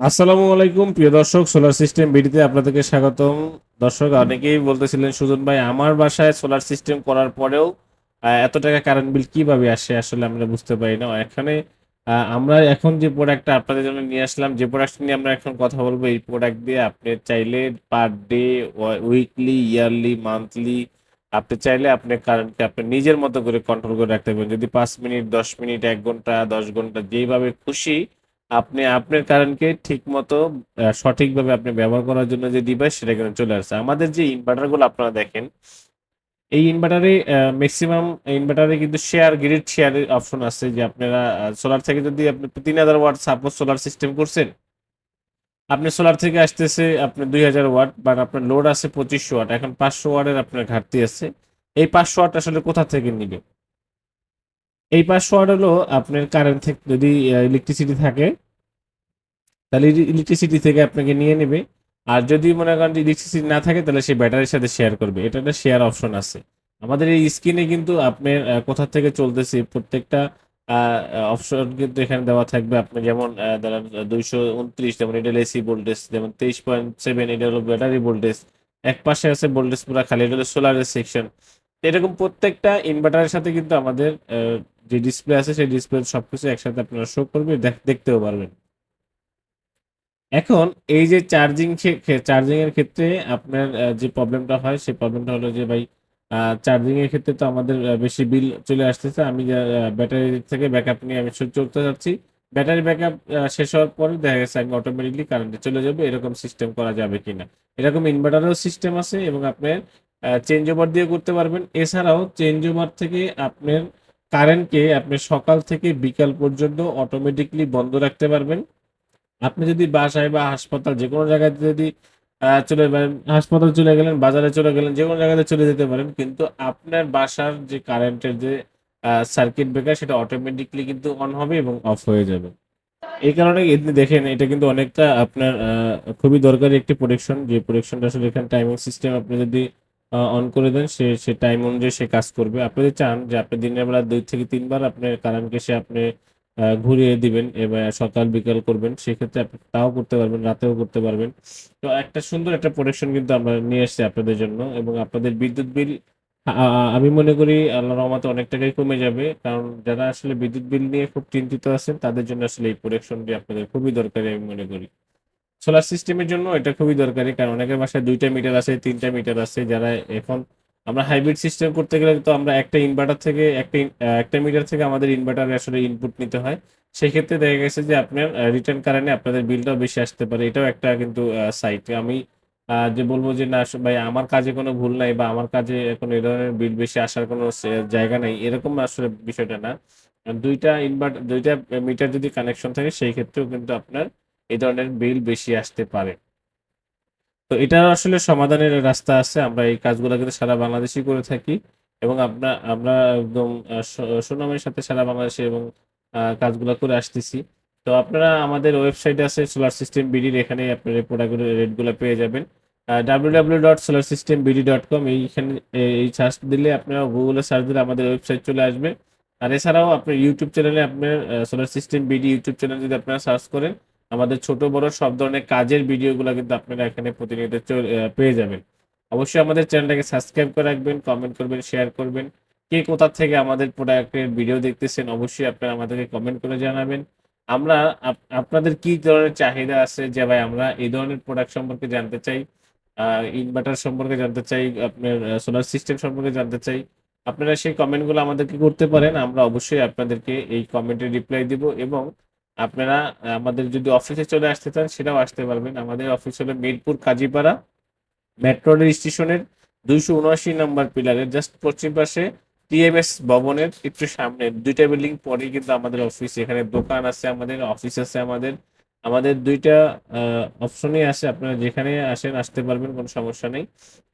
আসসালামু আলাইকুম, প্রিয় দর্শক সোলার সিস্টেম বিডিতে আপনাদেরকে স্বাগতম। দর্শক, অনেকেই বলতেছিলেন, সুজন ভাই, আমার বাসায় সোলার সিস্টেম করার পরেও এত টাকা কারেন্ট বিল কীভাবে আসে? আসলে আমরা বুঝতে পারি না। এখানে আমরা এখন যে প্রোডাক্টটা আপনাদের জন্য নিয়ে আসলাম, যে প্রোডাক্ট নিয়ে আমরা এখন কথা বলব, এই প্রোডাক্ট দিয়ে আপনি চাইলে per day weekly yearly monthly আপনি চাইলে আপনি কারেন্টকে আপনি নিজের মতো করে কন্ট্রোল করে রাখতে পারবেন যদি পাঁচ মিনিট, দশ মিনিট, এক ঘণ্টা, দশ ঘণ্টা, যেইভাবে খুশি আপনি আপনার কারেন্টকে ঠিক মতো সঠিকভাবে আপনি ব্যবহার করার জন্য যে ডিভাইস সেটা কিন্তু চলে আসছে। আমাদের যে ইনভার্টারগুলো আপনারা দেখেন, এই ইনভার্টারে ম্যাক্সিমাম ইনভার্টারে কিন্তু শেয়ার গ্রিড শেয়ারের অপশন আছে যে আপনারা সোলার থেকে যদি আপনি তিন হাজার ওয়াট সাপোজ সোলার সিস্টেম করছেন, আপনি সোলার থেকে আসতেছে আপনি দুই হাজার ওয়াট বাট আপনার লোড আছে পঁচিশশো ওয়াট এখন পাঁচশো ওয়াটের আপনার ঘাটতি আছে। এই পাঁচশো ওয়াট আসলে কোথা থেকে নিবে? এই ওয়াট হলো আপনার কারেন্ট থেকে যদি ইলেকট্রিসিটি থাকে, তাহলে ইলেকট্রিসিটি থেকে আপনাকে নিয়ে নেবে। আর যদি মনে করেন যে ইলেকট্রিসিটি না থাকে, তাহলে সেই ব্যাটারির সাথে শেয়ার করবে। এটা একটা শেয়ার অপশন আছে। আমাদের এই স্ক্রিনে কিন্তু আপনার কোথা থেকে চলতেছে প্রত্যেকটা অপশন কিন্তু এখানে দেওয়া থাকবে। আপনি যেমন ধরেন, দুইশো উনত্রিশ, যেমন এটা এসি ভোল্টেজ যেমন তেইশ পয়েন্ট সেভেন এটা হলো ব্যাটারি ভোল্টেজ এক পাশে আছে ভোল্টেজ পুরো খালি, এটা হলো সোলারের সেকশন এরকম প্রত্যেকটা ইনভার্টারের সাথে কিন্তু আমাদের যে ডিসপ্লে আছে সেই ডিসপ্লে সবকিছু একসাথে আপনারা শো করবে, দেখ- দেখতেও পারবেন। এখন এই যে চার্জিং চার্জিং এর ক্ষেত্রে আপনার যে প্রবলেমটা হয়, সেই প্রবলেমটা হলো যে ভাই চার্জিং এর ক্ষেত্রে তো আমাদের বেশি বিল চলে আসতেছে। আমি ব্যাটারি থেকে ব্যাকআপ নিয়ে আমি চলতে যাচ্ছি। ব্যাটারি ব্যাকআপ শেষ হওয়ার পরে দেখা গেছে আমি অটোমেটিকলি কারেন্টে চলে যাবে। এরকম সিস্টেম করা যাবে কিনা? এরকম ইনভার্টারও সিস্টেম আছে এবং আপনার চেঞ্জ ওভার দিয়ে করতে পারবেন। এছাড়াও চেঞ্জ ওভার থেকে আপনার কারেন্টকে আপনি সকাল থেকে বিকাল পর্যন্ত অটোমেটিকলি বন্ধ রাখতে পারবেন। আপনি যদি বাসায় বা হাসপাতাল যে কোনো জায়গায় যদি চলে হাসপাতাল চলে গেলেন, বাজারে চলে গেলেন, যে কোনো জায়গাতে চলে যেতে পারেন, কিন্তু আপনার বাসার যে কারেন্টের যে সার্কিট ব্রেকার সেটা অটোমেটিকলি কিন্তু অন হবে এবং অফ হয়ে যাবে। এই কারণে যে দেখেন, এটা কিন্তু অনেকটা আপনার খুবই দরকারি একটি প্রোটেকশন যে প্রোটেকশনটা আসলে এখানে টাইমিং সিস্টেম আপনি যদি অন করে দেন, সে সে টাইম অনুযায়ী সে কাজ করবে। আপনি যদি চান যে আপনি দিনের বেলা দুই থেকে তিনবার আপনার কারেন্টকে সে আপনি ঘুরিয়ে দিবেন, এবার সকাল, বিকাল করবেন, সেক্ষেত্রে আপনি তাও করতে পারবেন, রাতেও করতে পারবেন। তো একটা সুন্দর একটা প্রোটেকশন কিন্তু আমরা নিয়ে এসেছি আপনাদের জন্য এবং আপনাদের বিদ্যুৎ বিল আমি মনে করি আল্লাহ রহমতে অনেক টাকাই কমে যাবে, কারণ যারা আসলে বিদ্যুৎ বিল নিয়ে খুব চিন্তিত আছেন, তাদের জন্য আসলে এই প্রোটেকশনটি আপনাদের খুবই দরকারি আমি মনে করি। সোলার সিস্টেমের জন্য এটা খুবই দরকারি, কারণ অনেকের বাসায় দুইটা মিটার আছে, তিনটা মিটার আছে, যারা এখন আমরা হাইব্রিড সিস্টেম করতে গেলে তো আমরা একটা ইনভার্টার থেকে একটা একটা মিটার থেকে আমাদের ইনভার্টারে আসলে ইনপুট নিতে হয়। সেই ক্ষেত্রে দেখা গেছে যে আপনার রিটার্ন কারণে আপনাদের বিলটাও বেশি আসতে পারে। এটাও একটা কিন্তু সাইট আমি যে বলব যে না, ভাই, আমার কাজে কোনো ভুল নাই বা আমার কাজে কোনো এ ধরনের বিল বেশি আসার কোনো জায়গা নেই, এরকম আসলে বিষয়টা না। দুইটা ইনভার্টার দুইটা মিটার যদি কানেকশন থাকে, সেই ক্ষেত্রেও কিন্তু আপনার এই ধরনের বিল বেশি আসতে পারে। তো এটার আসলে সমাধানের রাস্তা আছে। আমরা এই কাজগুলো কিন্তু সারা বাংলাদেশই করে থাকি এবং আমরা আমরা একদম সুনামের সাথে সারা বাংলাদেশে এবং কাজগুলো করে আসতেছি। তো আপনারা আমাদের ওয়েবসাইট আছে সোলার সিস্টেম বিডির এখানে আপনার প্রোডাক্টের রেটগুলো পেয়ে যাবেন। W W dot solar system B D কম এইখানে এই সার্চ দিলে আপনারা গুগলে সার্চ দিলে আমাদের ওয়েবসাইট চলে আসবে। আর এছাড়াও আপনার ইউটিউব চ্যানেলে আপনার solar system B D YouTube channel যদি আপনারা সার্চ করেন আমাদের ছোট বড় সব ধরনের কাজের ভিডিওগুলো কিন্তু আপনারা এখানে প্রতিনিয়ত পেয়ে যাবেন। অবশ্যই আমাদের চ্যানেলটাকে সাবস্ক্রাইব করে রাখবেন কমেন্ট করবেন শেয়ার করবেন। কে কোথা থেকে আমাদের প্রোডাক্টের ভিডিও দেখতেছেন অবশ্যই আপনারা আমাদেরকে কমেন্ট করে জানাবেন। আমরা আপ- আপনাদের কি ধরনের চাহিদা আছে? যে ভাই আমরা এই ধরনের প্রোডাক্ট সম্পর্কে জানতে চাই ইনভার্টার সম্পর্কে জানতে চাই, আপনার সোলার সিস্টেম সম্পর্কে জানতে চাই। আপনারা সেই কমেন্টগুলো আমাদেরকে করতে পারেন, আমরা অবশ্যই আপনাদেরকে এই কমেন্টের রিপ্লাই দিব এবং আপনারা আমাদের যদি অফিসে চলে আসতে চান, সেটাও আসতে পারবেন। আমাদের অফিস হলো মিরপুর কাজীপাড়া মেট্রো রেল স্টেশনের দুইশো উনআশি নম্বর পিলারের জাস্ট পশ্চিম পাশে টিএমএস ভবনের একটু সামনে। দুইটা বিল্ডিং পরেই কিন্তু আমাদের অফিস এখানে দোকান আছে আমাদের অফিস আছে আমাদের। আমাদের দুইটা অপশনই আছে। আপনারা যেখানে আসেন, আসতে পারবেন, কোনো সমস্যা নেই।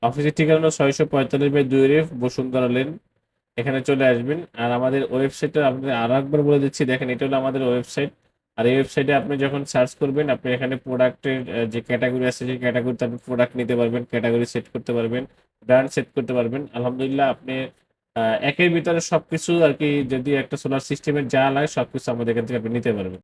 অফিসের ঠিকানা ছয়শো পঁয়তাল্লিশ বাই দুই রেফ বসুন্ধরা লেন এখানে চলে আসবেন। আর আমাদের ওয়েবসাইটটা আপনাদের আরও একবার বলে দিচ্ছি। দেখেন, এটা হলো আমাদের ওয়েবসাইট আর এই ওয়েবসাইটে আপনি যখন সার্চ করবেন, আপনি এখানে প্রোডাক্টের যে ক্যাটাগরি আছে, সেই ক্যাটাগরিতে আপনি প্রোডাক্ট নিতে পারবেন ক্যাটাগরি সেট করতে পারবেন ব্র্যান্ড সেট করতে পারবেন। আলহামদুলিল্লাহ, আপনি একের ভিতরে সব কিছু আর কি যদি একটা সোলার সিস্টেমের যা লাগে সব কিছু আমাদের এখান থেকে আপনি নিতে পারবেন।